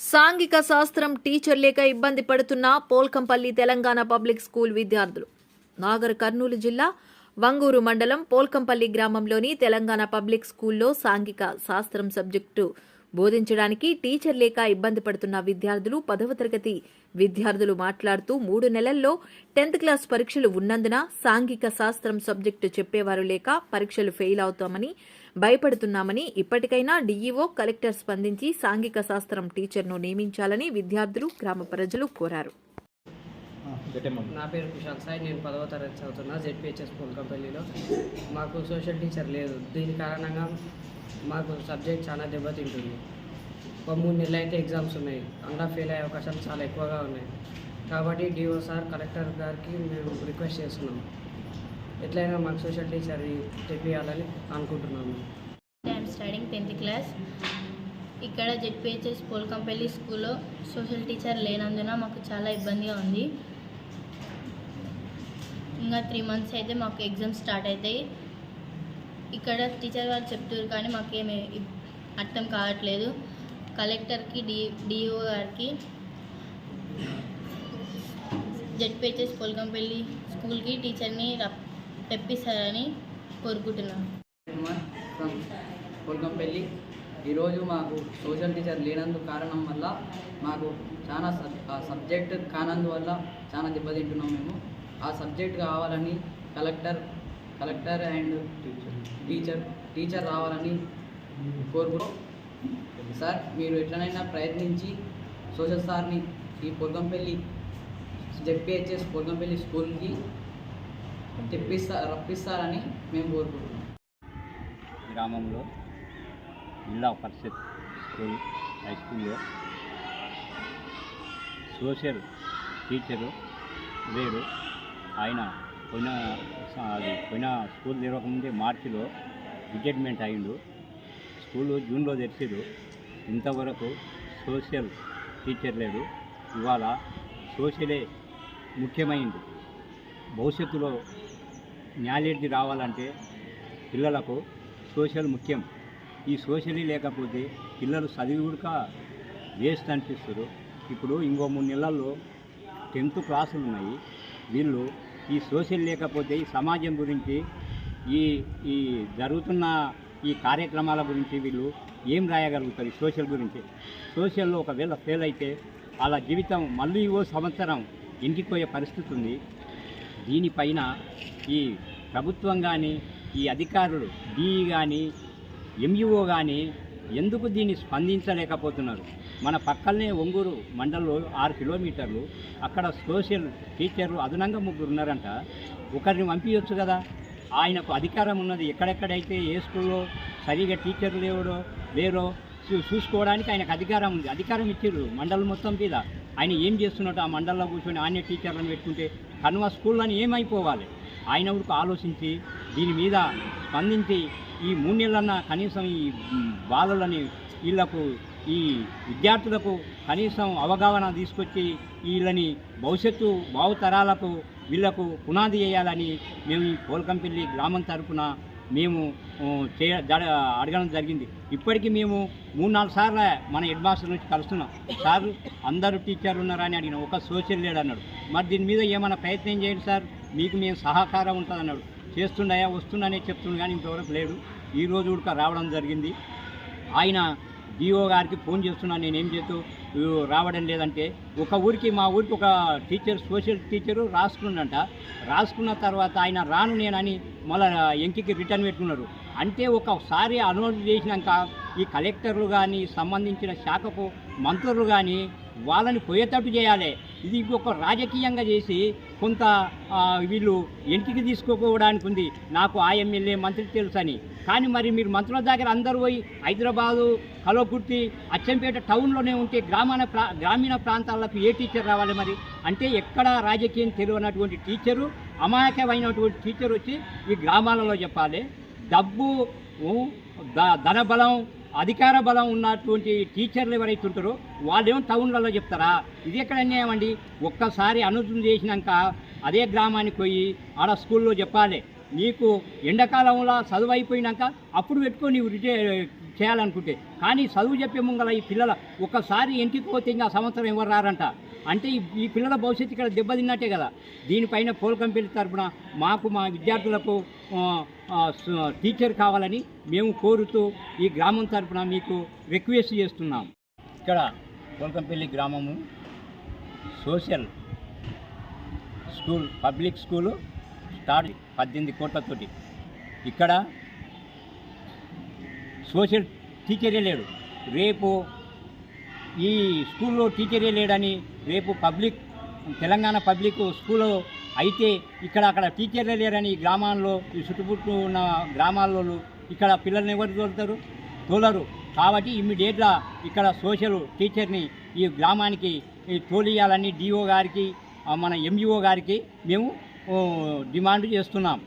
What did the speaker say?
సాంఘిక శాస్త్రం టీచర్ లేక ఇబ్బంది పడుతున్న పోల్కంపల్లి తెలంగాణ పబ్లిక్ స్కూల్ విద్యార్థులు. నాగర్ కర్నూలు జిల్లా వంగూరు మండలం పోల్కంపల్లి గ్రామంలోని తెలంగాణ పబ్లిక్ స్కూల్లో సాంఘిక శాస్త్రం సబ్జెక్టు బోధించడానికి టీచర్ లేక ఇబ్బంది పడుతున్న విద్యార్థులు పదవ తరగతి విద్యార్థులు మాట్లాడుతూ మూడు నెలల్లో టెన్త్ క్లాస్ పరీక్షలు ఉన్నందున సాంఘిక శాస్త్రం సబ్జెక్టు చెప్పేవారు లేక పరీక్షలు ఫెయిల్ అవుతామని భయపడుతున్నామని ఇప్పటికైనా డీఈఓ కలెక్టర్ స్పందించి సాంఘిక శాస్త్రం టీచర్ను నియమించాలని విద్యార్థులు గ్రామ ప్రజలు కోరారు. నా పేరు కుశాల్ సాయి నేను పదవ తరగతి చదువుతున్నా జెడ్పిహెచ్ఎస్ పోల్కంపల్లిలో. మాకు సోషల్ టీచర్ లేదు. దీని కారణంగా మాకు సబ్జెక్ట్ చాలా దెబ్బతింటుంది. ఒక మూడు నెలలు అయితే ఎగ్జామ్స్ ఉన్నాయి. అందులో ఫెయిల్ అయ్యే అవకాశాలు చాలా ఎక్కువగా ఉన్నాయి. కాబట్టి డిఓ సార్ కలెక్టర్ గారికి మేము రిక్వెస్ట్ చేస్తున్నాం. ఎట్లయినా మాకు సోషల్ టీచర్ తెప్పియాలని అనుకుంటున్నాము. ఐఎమ్ స్టడింగ్ టెన్త్ క్లాస్ ఇక్కడ జెడ్పిహెచ్ఎస్ పోల్కంపల్లి స్కూల్లో సోషల్ టీచర్ లేనందున మాకు చాలా ఇబ్బందిగా ఉంది. ఇంకా త్రీ మంత్స్ అయితే మాకు ఎగ్జామ్స్ స్టార్ట్ అవుతాయి ఇక్కడ టీచర్ వాళ్ళు చెప్తారు కానీ మాకేమి అర్థం కావట్లేదు. కలెక్టర్కి డి డిఓ గారికి జెడ్పిహెచ్ఎస్ పోల్కంపల్లి స్కూల్కి టీచర్ని రప్ తెప్పిస్తారని కోరుకుంటున్నాను కుమార్ కొల్కంపల్లి ఈరోజు మాకు సోషల్ టీచర్ లేనందు కారణం వల్ల మాకు చాలా సబ్ ఆ సబ్జెక్ట్ కానందువల్ల చాలా దెబ్బతింటున్నాం మేము. ఆ సబ్జెక్ట్ కావాలని collector collector and teacher teacher రావాలని కోరుకుంటూ సార్ మీరు ఎట్లనైనా ప్రయత్నించి సోషల్ సార్ని ఈ పొల్కంపల్లి జెడ్పిహెచ్ఎస్ పొల్కంపల్లి స్కూల్కి తెప్పిస్తా రప్పిస్తారని మేము కోరుకుంటున్నాం. గ్రామంలో జిల్లా పరిషత్ స్కూల్ హై స్కూల్లో సోషల్ టీచరు లేడు ఆయన పోయిన అది పోయిన స్కూల్ తెరవకముందే మార్చిలో రిటైర్మెంట్ అయిండు. స్కూల్ జూన్లో తెరిచిడు ఇంతవరకు సోషల్ టీచర్ లేడు. ఇవాళ సోషలే ముఖ్యమైంది. భవిష్యత్తులో నాలెడ్జ్ రావాలంటే పిల్లలకు సోషల్ ముఖ్యం. ఈ సోషలీ లేకపోతే పిల్లలు చదివి కూడా వేస్ట్ అనిపిస్తారు ఇప్పుడు ఇంకో మూడు నెలల్లో టెన్త్ క్లాసులు ఉన్నాయి. వీళ్ళు ఈ సోషల్ లేకపోతే ఈ సమాజం గురించి ఈ ఈ జరుగుతున్న ఈ కార్యక్రమాల గురించి వీళ్ళు ఏం రాయగలుగుతారు సోషల్ గురించి? సోషల్లో ఒకవేళ ఫెయిల్ అయితే వాళ్ళ జీవితం మళ్ళీ ఓ సంవత్సరం ఇంటికి పోయే పరిస్థితి ఉంది. దీనిపైన ఈ ప్రభుత్వం కానీ ఈ అధికారులు డిఈ కానీ ఎంఈఓ కానీ ఎందుకు దీన్ని స్పందించలేకపోతున్నారు? మన పక్కనే ఒంగూరు మండలంలో ఆరు కిలోమీటర్లు అక్కడ సోషల్ టీచర్లు అదనంగా ముగ్గురు ఉన్నారంట. ఒకరిని పంపించవచ్చు కదా? ఆయనకు అధికారం ఉన్నది ఎక్కడెక్కడైతే ఏ స్కూల్లో సరిగా టీచర్లు లేవడో లేరో చూ- చూసుకోవడానికి ఆయనకు అధికారం ఉంది. అధికారం ఇచ్చారు మండలం మొత్తం మీద. ఆయన ఏం చేస్తున్నట్టు ఆ మండలంలో కూర్చొని ఆయన టీచర్లను పెట్టుకుంటే కనుమ స్కూళ్ళని ఏమైపోవాలి? ఆయన ఊరికి ఆలోచించి దీని మీద స్పందించి ఈ మూడు నెలలన్నా కనీసం ఈ బాలలని వీళ్ళకు ఈ విద్యార్థులకు కనీసం అవగాహన తీసుకొచ్చి వీళ్ళని భవిష్యత్తు భావతరాలకు వీళ్ళకు పునాది వేయాలని మేము ఈ పోల్కంపల్లి గ్రామం తరపున మేము ఆ, చే అడగడం జరిగింది. ఇప్పటికీ మేము మూడు నాలుగు సార్లు మన హెడ్ మాస్టర్ నుంచి కలుస్తున్నాం. సార్ అందరూ టీచర్లు ఉన్నారని అడిగిన ఒక సోషల్ లీడర్ అన్నాడు. మరి దీని మీద ఏమైనా ప్రయత్నం చేయండి సార్ మీకు మేము సహకారం ఉంటుంది అన్నాడు. చేస్తుండయా వస్తుండనే చెప్తుండే కానీ ఇంతవరకు లేడు ఈ రోజు కూడా రావడం జరిగింది. ఆయన డిఓ గారికి ఫోన్ చేస్తున్నాను నేను ఏం చేస్తూ రావడం లేదంటే. ఒక ఊరికి మా ఊరికి ఒక టీచర్ సోషల్ టీచరు రాసుకున్నంట. రాసుకున్న తర్వాత ఆయన రాను నేనని మళ్ళీ ఎంకికి రిటర్న్ పెట్టుకున్నారు. అంటే ఒకసారి అనుమతి చేసినాక ఈ కలెక్టర్లు కానీ సంబంధించిన శాఖకు మంత్రులు కానీ వాళ్ళని పోయేటట్టు చేయాలి. ఇది ఒక రాజకీయంగా చేసి కొంత వీళ్ళు ఇంటికి తీసుకోపోవడానికి ఉంది. నాకు ఆ ఎమ్మెల్యే మంత్రి తెలుసని. కానీ మరి మీరు మంత్రుల దగ్గర అందరూ పోయి హైదరాబాదు కలవకుర్తి అచ్చంపేట టౌన్లోనే ఉంటే గ్రామీణ ప్రా గ్రామీణ ప్రాంతాలకు ఏ టీచర్ రావాలి మరి? అంటే ఎక్కడ రాజకీయం తెలియనటువంటి టీచరు అమాయకమైనటువంటి టీచర్ వచ్చి ఈ గ్రామాలలో చెప్పాలి. డబ్బు ధనబలం అధికార బలం ఉన్నటువంటి టీచర్లు ఎవరైతే ఉంటారో వాళ్ళేమో టౌన్లలో చెప్తారా? ఇది ఎక్కడ అన్యాయం అండి? ఒక్కసారి అనుదం చేసినాక అదే గ్రామానికి పోయి ఆడ స్కూల్లో చెప్పాలి. నీకు ఎండాకాలంలో చదువు అయిపోయినాక అప్పుడు పెట్టుకో నీవు రిటై చేయాలనుకుంటే. కానీ చదువు చెప్పే ముంగల ఈ పిల్లల ఒక్కసారి ఇంటికి పోతే ఇంకా సంవత్సరం ఎవరు రారంట? అంటే ఈ- ఈ పిల్లల భవిష్యత్తు ఇక్కడ దెబ్బతిన్నట్టే కదా. దీనిపైన పోల్ కంపెనీ తరపున మాకు మా విద్యార్థులకు టీచర్ కావాలని మేము కోరుతూ ఈ గ్రామం తరపున మీకు రిక్వెస్ట్ చేస్తున్నాం. ఇక్కడ పోల్కంపల్లి గ్రామము social school public school start పద్దెనిమిది కోట్లతోటి ఇక్కడ సోషల్ టీచరే లేడు. రేపు ఈ స్కూల్లో టీచరే లేడని రేపు పబ్లిక్ తెలంగాణ పబ్లిక్ స్కూల్లో అయితే ఇక్కడ అక్కడ టీచర్లే లేరని ఈ గ్రామాల్లో ఈ చుట్టుముట్టు ఉన్న గ్రామాల్లో ఇక్కడ పిల్లల్ని ఎవరు తోలుతారు? తోలరు. కాబట్టి ఇమ్మీడియట్గా ఇక్కడ సోషల్ టీచర్ని ఈ గ్రామానికి ఈ తోలియాలని డిఓ గారికి మన ఎంఈఓ గారికి మేము డిమాండ్ చేస్తున్నాం.